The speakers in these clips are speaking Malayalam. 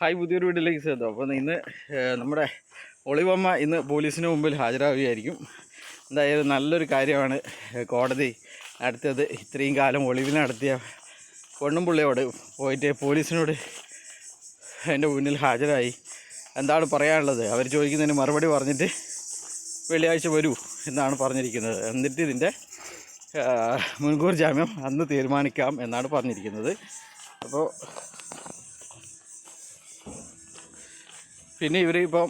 ഹായ് പുതിയൊരു വീട്ടിലേക്ക് ചേർത്തു അപ്പോൾ ഇന്ന് നമ്മുടെ ഒളിവമ്മ ഇന്ന് പോലീസിന് മുമ്പിൽ ഹാജരാകുകയായിരിക്കും എന്തായാലും നല്ലൊരു കാര്യമാണ് കോടതി അടുത്തത് ഇത്രയും കാലം ഒളിവിൽ നടത്തിയ പെണ്ണുംപിള്ളയോട് പോയിട്ട് പോലീസിനോട് എന്റെ മുന്നിൽ ഹാജരായി. എന്താണ് പറയാനുള്ളത്? അവർ ചോദിക്കുന്നതിന് മറുപടി പറഞ്ഞിട്ട് വെള്ളിയാഴ്ച വരൂ എന്നാണ് പറഞ്ഞിരിക്കുന്നത്. എന്നിട്ട് ഇതിന്റെ മുൻകൂർ ജാമ്യം അന്ന് തീരുമാനിക്കാം എന്നാണ് പറഞ്ഞിരിക്കുന്നത്. അപ്പോൾ പിന്നെ ഇവർ ഇപ്പം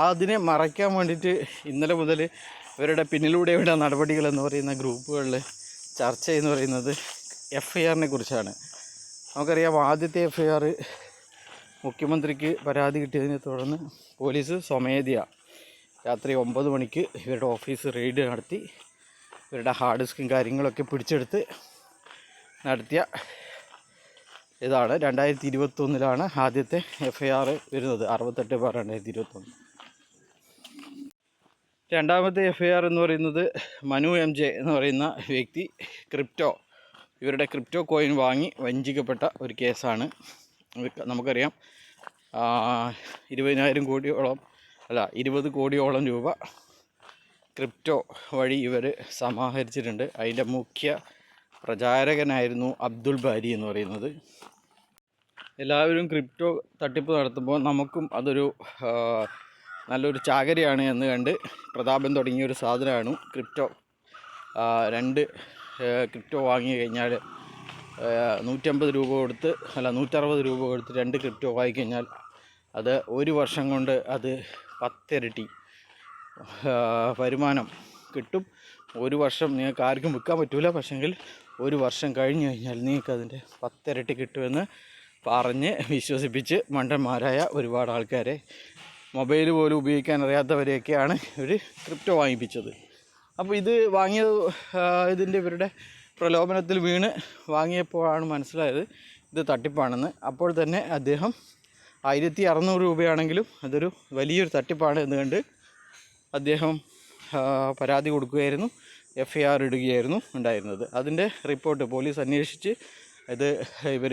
അതിനെ മറയ്ക്കാൻ വേണ്ടിയിട്ട് ഇന്നലെ മുതൽ ഇവരുടെ പിന്നിലൂടെയുള്ള നടപടികൾ എന്ന് പറയുന്ന ഗ്രൂപ്പുകളിൽ ചർച്ച എന്ന് പറയുന്നത് എഫ് ഐ ആറിനെ കുറിച്ചാണ്. നമുക്കറിയാം ആദ്യത്തെ എഫ് ഐ ആർ മുഖ്യമന്ത്രിക്ക് പരാതി കിട്ടിയതിനെ തുടർന്ന് പോലീസ് സ്വമേധയ രാത്രി ഒമ്പത് മണിക്ക് ഇവരുടെ ഓഫീസ് റെയ്ഡ് നടത്തി ഇവരുടെ ഹാർഡ് ഡിസ്കും കാര്യങ്ങളൊക്കെ പിടിച്ചെടുത്ത് നടത്തിയ ഇതാണ്. രണ്ടായിരത്തി ഇരുപത്തൊന്നിലാണ് ആദ്യത്തെ എഫ് ഐ ആർ വരുന്നത്. അറുപത്തെട്ട് ബാർ രണ്ടായിരത്തി ഇരുപത്തൊന്ന് രണ്ടാമത്തെ എഫ് ഐ ആർ എന്ന് പറയുന്നത് മനു എം ജെ എന്ന് പറയുന്ന വ്യക്തി ക്രിപ്റ്റോ. ഇവരുടെ ക്രിപ്റ്റോ കോയിൻ വാങ്ങി വഞ്ചിക്കപ്പെട്ട ഒരു കേസാണ്. നമുക്കറിയാം. ഇരുപതിനായിരം കോടിയോളം അല്ല ഇരുപത് കോടിയോളം രൂപ ക്രിപ്റ്റോ വഴി ഇവർ സമാഹരിച്ചിട്ടുണ്ട്. അതിന്റെ മുഖ്യ പ്രചാരകനായിരുന്നു അബ്ദുൾ ബാരി എന്ന് പറയുന്നത്. എല്ലാവരും ക്രിപ്റ്റോ തട്ടിപ്പ് നടത്തുമ്പോൾ നമുക്കും അതൊരു നല്ലൊരു ചാകരയാണ് എന്ന് കണ്ട് പ്രതാപൻ തുടങ്ങിയ ഒരു സാധനമാണ് ക്രിപ്റ്റോ. രണ്ട് ക്രിപ്റ്റോ വാങ്ങി കഴിഞ്ഞാൽ നൂറ്റമ്പത് രൂപ കൊടുത്ത് അല്ല നൂറ്ററുപത് രൂപ കൊടുത്ത് രണ്ട് ക്രിപ്റ്റോ വാങ്ങിക്കഴിഞ്ഞാൽ അത് ഒരു വർഷം കൊണ്ട് അത് പത്തിരട്ടി വരുമാനം കിട്ടും. ഒരു വർഷം നിങ്ങൾക്ക് ആർക്കും വിൽക്കാൻ പറ്റില്ല പക്ഷെങ്കിൽ ഒരു വർഷം കഴിഞ്ഞ് കഴിഞ്ഞാൽ നിങ്ങൾക്ക് അതിന്റെ പത്തിരട്ടി കിട്ടുമെന്ന് പറഞ്ഞ് വിശ്വസിപ്പിച്ച് മണ്ടന്മാരായ ഒരുപാട് ആൾക്കാരെ മൊബൈൽ പോലും ഉപയോഗിക്കാൻ അറിയാത്തവരെയൊക്കെയാണ് ഇവർ ക്രിപ്റ്റോ വാങ്ങിപ്പിച്ചത്. അപ്പോൾ ഇത് വാങ്ങിയത് ആ, ഇതിന്റെ ഇവരുടെ പ്രലോഭനത്തിൽ വീണ് വാങ്ങിയപ്പോഴാണ് മനസ്സിലായത് ഇത് തട്ടിപ്പാണെന്ന്. അപ്പോൾ തന്നെ അദ്ദേഹം ആയിരത്തി അറുന്നൂറ് രൂപയാണെങ്കിലും അതൊരു വലിയൊരു തട്ടിപ്പാണ് എന്ന് കണ്ട് അദ്ദേഹം പരാതി കൊടുക്കുകയായിരുന്നു എഫ് ഐ ആർ ഇടുകയായിരുന്നു ഉണ്ടായിരുന്നത്. അതിന്റെ റിപ്പോർട്ട് പോലീസ് അന്വേഷിച്ച് ഇത് ഇവർ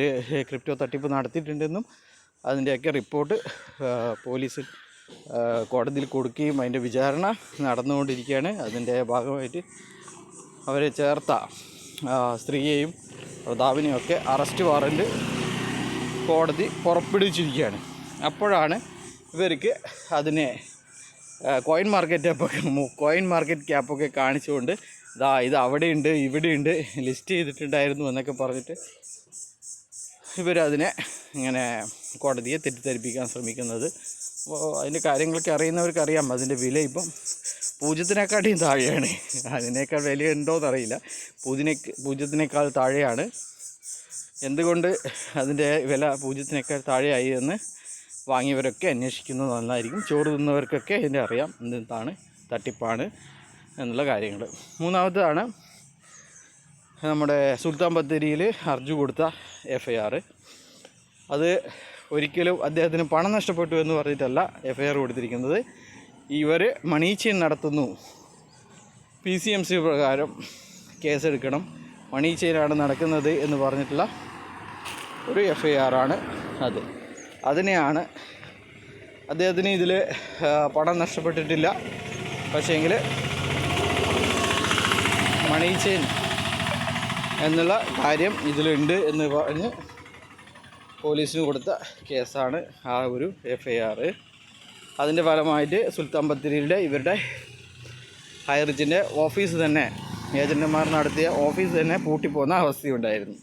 ക്രിപ്റ്റോ തട്ടിപ്പ് നടത്തിയിട്ടുണ്ടെന്നും അതിന്റെയൊക്കെ റിപ്പോർട്ട് പോലീസ് കോടതിയിൽ കൊടുക്കുകയും അതിന്റെ വിചാരണ നടന്നുകൊണ്ടിരിക്കുകയാണ്. അതിന്റെ ഭാഗമായിട്ട് അവരെ ചേർത്ത സ്ത്രീയെയും പ്രതാപിനെയും ഒക്കെ അറസ്റ്റ് വാറന്റ് കോടതി പുറപ്പെടുവിച്ചിരിക്കുകയാണ്. അപ്പോഴാണ് ഇവർക്ക് അതിനെ കോയിൻ മാർക്കറ്റ് കോയിൻ മാർക്കറ്റ് ക്യാപ്പൊക്കെ കാണിച്ചുകൊണ്ട് ഇതാ ഇത് അവിടെയുണ്ട് ഇവിടെയുണ്ട് ലിസ്റ്റ് ചെയ്തിട്ടുണ്ടായിരുന്നു എന്നൊക്കെ പറഞ്ഞിട്ട് ഇവരതിനെ ഇങ്ങനെ കോടതിയെ തെറ്റിദ്ധരിപ്പിക്കാൻ ശ്രമിക്കുന്നത്. അപ്പോൾ അതിന്റെ കാര്യങ്ങളൊക്കെ അറിയുന്നവർക്ക് അറിയാം അതിന്റെ വില ഇപ്പം പൂജ്യത്തിനെക്കാട്ടിയും താഴെയാണ്. അതിനേക്കാൾ വില ഉണ്ടോ എന്നറിയില്ല പൂജ്യനെ പൂജ്യത്തിനേക്കാൾ താഴെയാണ്. എന്തുകൊണ്ട് അതിന്റെ വില പൂജ്യത്തിനേക്കാൾ താഴെയായി എന്ന് വാങ്ങിയവരൊക്കെ അന്വേഷിക്കുന്നത് നന്നായിരിക്കും. ചോറ് തിന്നവർക്കൊക്കെ ഇതിന്റെ അറിയാം. എന്താണ് തട്ടിപ്പാണ്. എന്നുള്ള കാര്യങ്ങൾ. മൂന്നാമത്തതാണ് നമ്മുടെ സുൽത്താൻ ബത്തേരിയിൽ ഹർജി കൊടുത്ത എഫ് ഐ ആർ അത് ഒരിക്കലും അദ്ദേഹത്തിന് പണം നഷ്ടപ്പെട്ടു എന്ന് പറഞ്ഞിട്ടല്ല എഫ് ഐ ആർ കൊടുത്തിരിക്കുന്നത്. ഇവർ മണി ചെയിൻ നടത്തുന്നു. പി സി എം സി പ്രകാരം കേസെടുക്കണം. മണി ചെയിനാണ് നടക്കുന്നത് എന്ന് പറഞ്ഞിട്ടുള്ള ഒരു എഫ് ഐ ആറാണ് അത്. അതിനെയാണ് അദ്ദേഹത്തിന് ഇതിൽ പണം നഷ്ടപ്പെട്ടിട്ടില്ല. പക്ഷേങ്കിൽ മണി ചെയിൻ എന്നുള്ള കാര്യം ഇതിലുണ്ട് എന്ന് പറഞ്ഞ് പോലീസിന് കൊടുത്ത കേസാണ് ആ ഒരു എഫ് ഐ അതിന്റെ ഫലമായിട്ട് സുൽത്താൻ ബത്തേരിയുടെ ഇവരുടെ ഹൈറിച്ചിന്റെ ഓഫീസ് തന്നെ ഏജന്റുമാർ നടത്തിയ ഓഫീസ് തന്നെ പൂട്ടിപ്പോകുന്ന അവസ്ഥയുണ്ടായിരുന്നു.